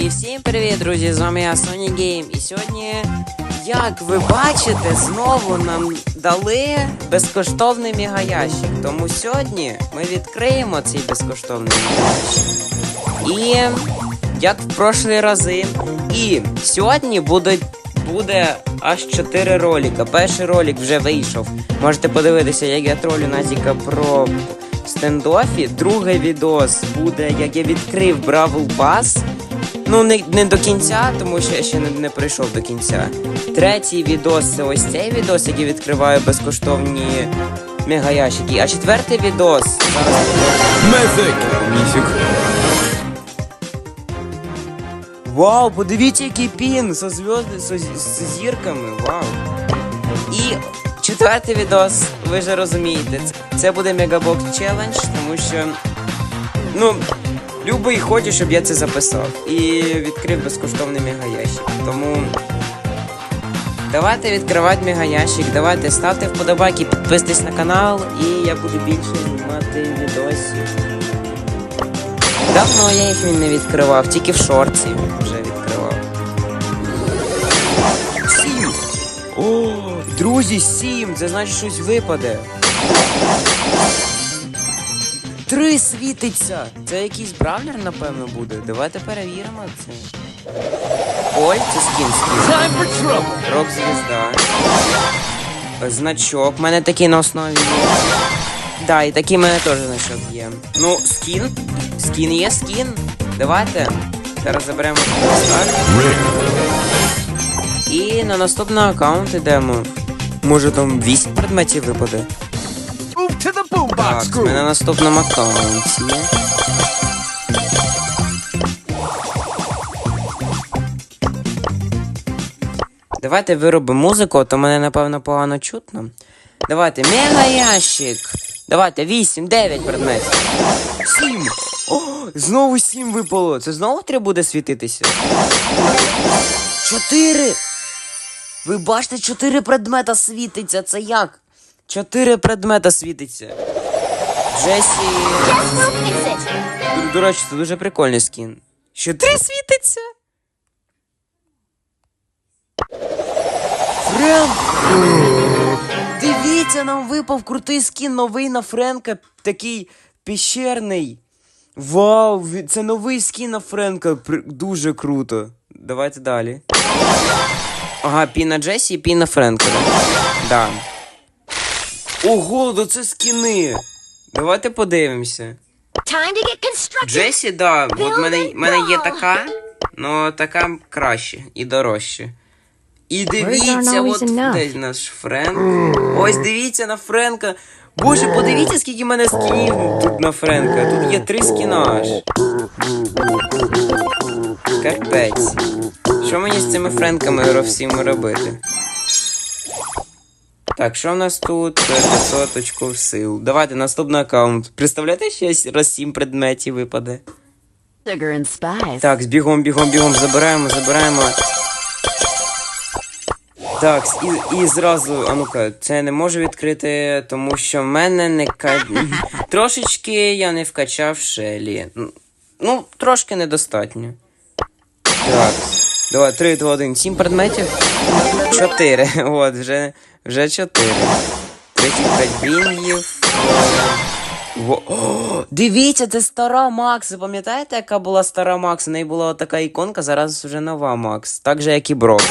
І всім привіт, друзі! З вами я Sony Game. І сьогодні, як ви бачите, знову нам дали безкоштовний мегаящик. Тому сьогодні ми відкриємо цей безкоштовний мегаящик. І як в прошлі рази. І сьогодні будуть. Буде аж 4 ролика. Перший ролик вже вийшов. Можете подивитися, як я тролю Назіка про стендофі. Другий відос буде, як я відкрив Бравл Пас. Ну, не, не до кінця, тому що я ще не, не прийшов до кінця. Третій відос це ось цей відос, який відкриває безкоштовні мегаящики. А четвертий відос. Зараз Мефик! Вау, подивіться, який пін со зв'язки, со, з зірками. Вау. І четвертий відос, ви вже розумієте, це, це буде Мегабокс челендж, тому що. Ну, любий хоче, щоб я це записав. І відкрив безкоштовний мегаящик. Тому. Давайте відкривати мегаящик, давайте ставте вподобайки, підписуйтесь на канал, і я буду більше знімати відосів. Давно я їх не відкривав, тільки в шорці вже відкривав. Сім! О, друзі, сім! Це значить щось випаде. Три світиться! Це якийсь бравлер, напевно, буде. Давайте перевіримо це. Ой, це скін скін. Рок звізда. Значок. У мене такий на основі є. Да, і такий в мене теж значок є. Ну, скін. Скін є скін. Давайте. Зараз заберемо так. І на наступний аккаунт йдемо. Може там 8 предметів випаде. Так, ми на наступному аккаунті. Давайте виробимо музику, а то мене напевно погано чутно. Давайте, мега ящик. Давайте, 8, 9 предметів. 7. О, знову 7 випало. Це знову треба буде світитися. 4. Ви бачите, 4 предмета світиться. Це як? 4 предмета світиться. Джесі. До, до речі, це дуже прикольний скін. Що три світиться? Френк! Дивіться, нам випав крутий скін новий на Френка, такий піщерний. Вау, це новий скін на Френка. Дуже круто. Давайте далі. Ага, пін на Джесі і пін на Френка. Да. Ого, да це скіни. Давайте подивимося. Джесі, да, от мене, мене є така, але така краще і дорожче. І дивіться, от enough. де наш Френк. Ось дивіться на Френка. Боже, подивіться, скільки в мене скінів тут на Френка. Тут є три скіна аж. Капець. Що мені з цими Френками всіми робити? Так, що в нас тут? 500 очков сил. Давайте наступний аккаунт. Представляєте, що ще раз 7 предметів випаде? Так, бігом, бігом, бігом, забираємо, забираємо. Так, і, і зразу, а ну-ка, це я не можу відкрити, тому що в мене не ка... Трошечки я не вкачав шелі. Ну, трошки недостатньо. Так. Давай, 3, 2, 1, 7 предметів. 4. От, вже, вже 4. 35 бінгів. О, дивіться, це стара Макс. Пам'ятаєте, яка була стара Макс? У неї була така іконка, зараз вже нова Макс. Так же, як і Брок.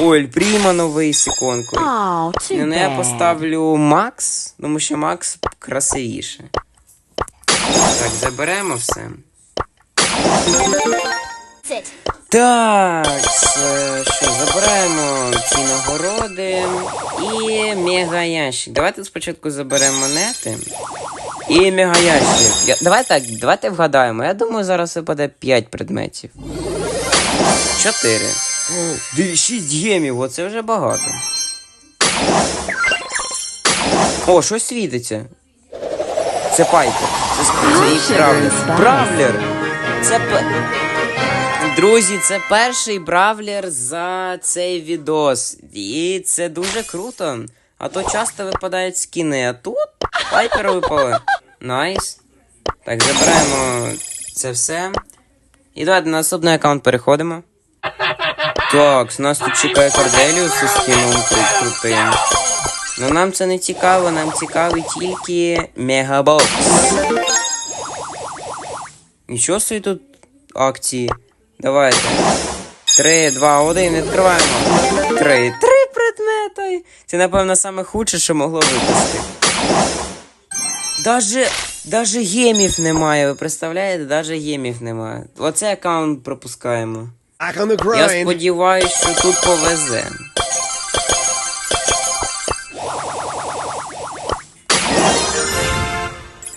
Ой, Пріма новий з іконкою. Oh, Ну, ну, я поставлю Макс, тому що Макс красивіше. Так, заберемо все. Так, що, забираємо і мегаящик. Давайте спочатку заберемо монети. І мегаящик. Я, давай так, давайте вгадаємо. Я думаю, зараз випаде 5 предметів. 4. 6 гемів, оце вже багато. О, щось світиться. Це пайпер. Це, це їх бравлер. Бравлер! Це. Друзі, це перший бравлер за цей відос. І це дуже круто. А то часто випадають скіни, а тут пайпер випали. Найс. Так, забираємо це все. І давайте на наступний аккаунт переходимо. Так, нас тут чекає Корделіус із скіном кру- крутим. Ну нам це не цікаво, нам цікавий тільки Мегабокс. Нічого собі тут акції. Давайте. Три, два, один, відкриваємо. Три. Три предмети. Це, напевно, саме худше, що могло випасти. Даже, даже гемів немає, ви представляєте? Даже гемів немає. Оцей аккаунт пропускаємо. Я сподіваюся, що тут повезе.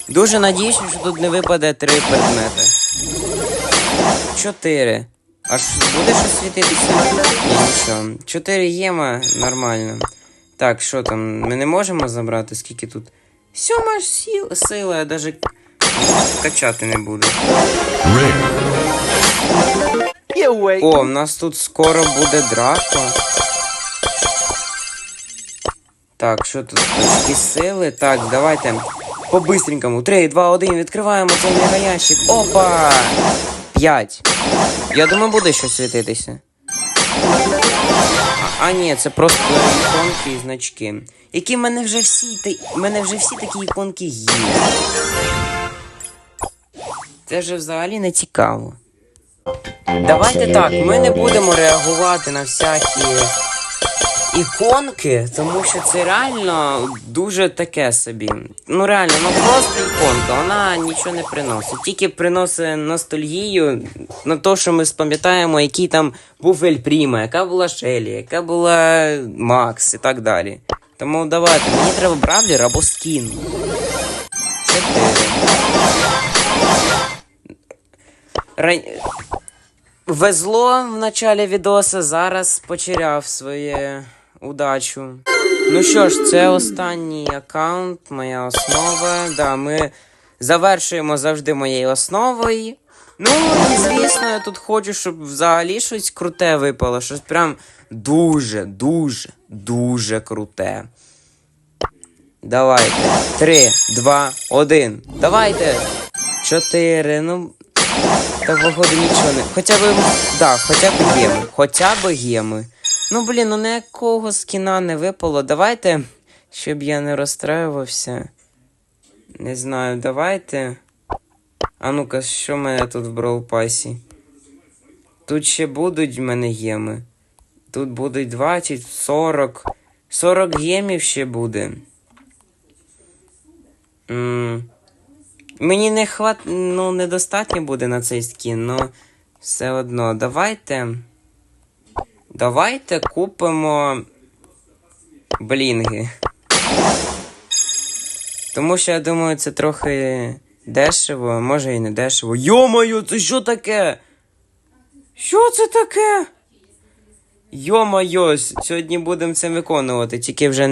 Дуже надіюся, що тут не випаде три предмети. Чотири. Аж буде щось світитися? Ні, нічого. Чотири єма нормально. Так, що там? Ми не можемо забрати, скільки тут? Сьома сіл, сила, я навіть качати не буду. О, в нас тут скоро буде драка. Так, що тут? Точки сили. Так, давайте по-бистренькому. 3, 2, 1, відкриваємо цей мегаящик. Опа! 5. Я думаю, буде щось світитися. А, ні, це просто іконки і значки. Які в мене вже всі та... в мене вже всі такі іконки є. Це вже взагалі не цікаво. Давайте так, ми не будемо реагувати на всякі іконки, тому що це реально дуже таке собі. Ну реально, ну просто іконка, вона нічого не приносить. Тільки приносить ностальгію на те, що ми спам'ятаємо, який там був Ель Пріма, яка була Шелі, яка була Макс і так далі. Тому давайте, мені треба бравлер або скін. Ран... Везло в началі відоса, зараз потеряв своє удачу. Ну що ж, це останній аккаунт, моя основа. Да, ми завершуємо завжди моєю основою. Ну і звісно, я тут хочу, щоб взагалі щось круте випало. Щось прям дуже, дуже, дуже круте. Давайте. Три, два, один. Давайте. Чотири. Ну. Та походу нічого не. Хоча б. Да, хоча б геми. Хоча б геми. Ну блін, ну ніякого скіна не випало. Давайте. Щоб я не розстраювався. Не знаю, давайте. А ну-ка, що в мене тут в броупасі? Тут ще будуть в мене геми. Тут будуть 20, 40. 40 гемів ще буде. М, Мені не хват... ну, недостатньо буде на цей скін, но все одно. Давайте. Давайте купимо блінги. Тому що я думаю, це трохи дешево, може і не дешево. Йо-моє, це що таке? Що це таке? Йо-моє, сьогодні будемо це виконувати, тільки вже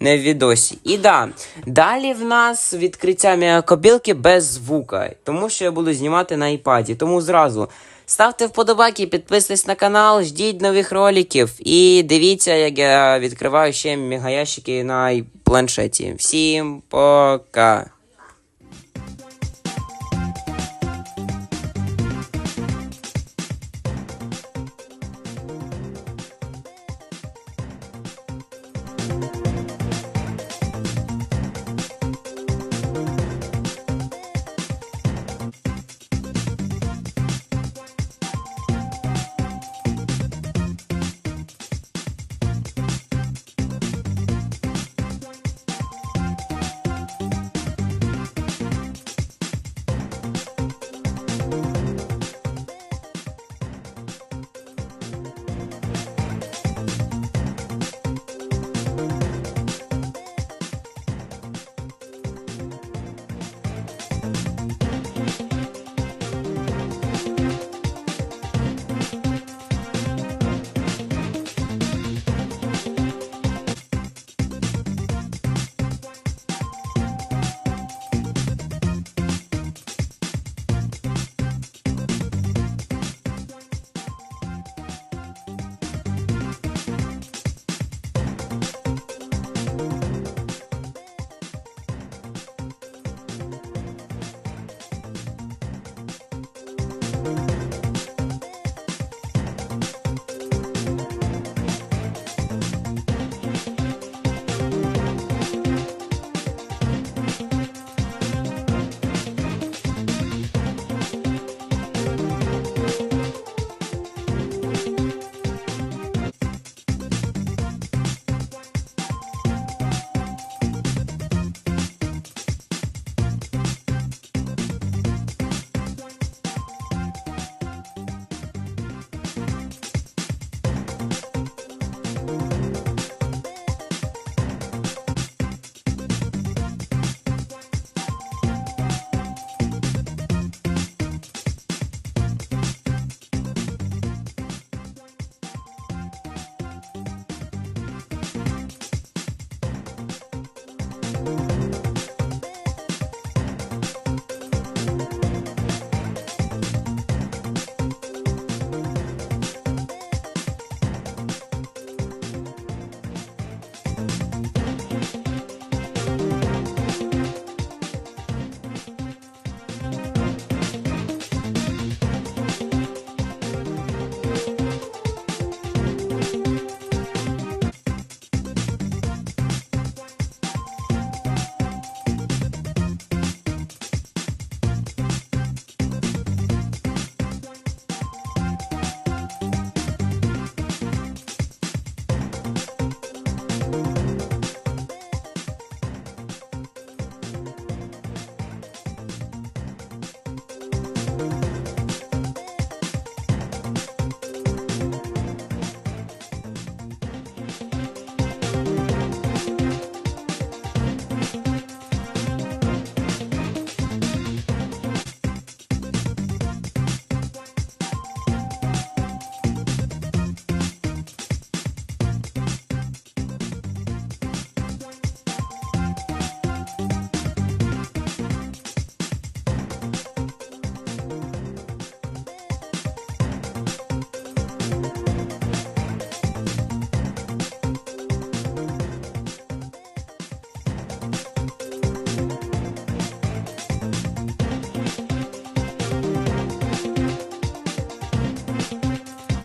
не в відосі. І да, далі в нас відкриття мегакобілки без звука, тому що я буду знімати на iPad. Тому зразу ставте вподобайки, підписуйтесь на канал, ждіть нових роликів і дивіться, як я відкриваю ще мегаящики на планшеті. Всім пока!